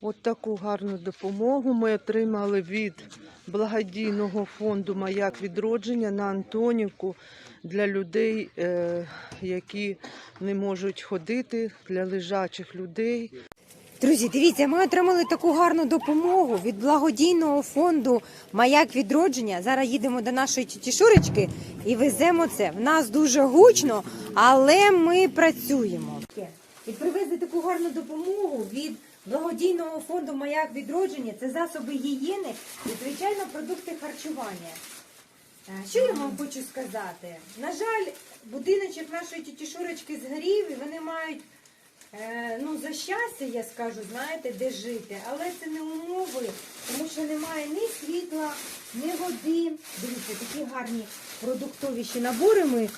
От таку гарну допомогу ми отримали від благодійного фонду Маяк відродження на Антонівку для людей, е, які не можуть ходити, для лежачих людей. Друзі, дивіться, ми отримали таку гарну допомогу від благодійного фонду Маяк відродження. Зараз їдемо до нашої тіті Шурочки і веземо це. В нас дуже гучно, але ми працюємо. І привезли таку гарну допомогу від благодійного фонду Маяк відродження. Це засоби гігієни і звичайно продукти харчування. Е, Що я вам хочу сказати? На жаль, будиночок нашої тіті Шурочки згорів, і вони мають Е, ну, за щастя, я скажу, знаєте, де жити, але це не умови, тому що немає ні світла, ні води. Дивіться, такі гарні продуктові ще набори ми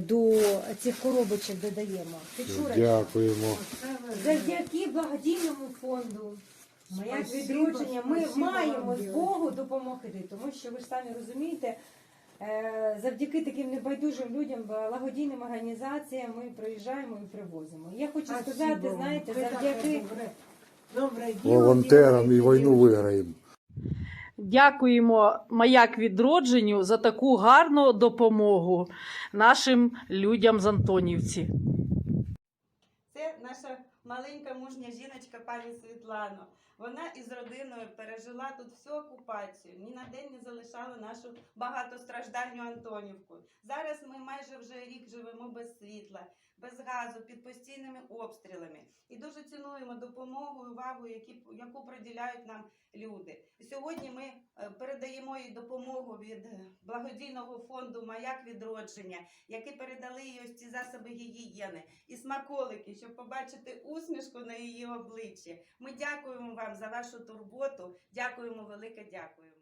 до цих коробочок додаємо. Печура, Дякуємо. завдяки благодійному фонду. Моя відродження, ми маємо змогу допомогти, тому що ви ж самі розумієте, е, завдяки таким небайдужим людям, благодійним організаціям ми приїжджаємо і привозимо. Я хочу сказати, знаєте, завдяки Волонтерам і війну виграємо. Дякуємо Маяк відродженню за таку гарну допомогу нашим людям з Антонівці. Це наша маленька мужня жіночка пані Світлана. Вона із родиною пережила тут всю окупацію. Ні на день не залишала нашу багатостраждальну Антонівку. Зараз ми майже вже рік живемо без світла, без газу, під постійними обстрілами. І дуже цінуємо допомогу і увагу, які, яку приділяють нам люди. Сьогодні ми е, передаємо їй допомогу від е, благодійного фонду Маяк відродження, які передали їй ось ці засоби гігієни і смаколики, щоб побачити усмішку на її обличчі. Ми дякуємо вам за вашу турботу. Дякуємо, велике дякуємо.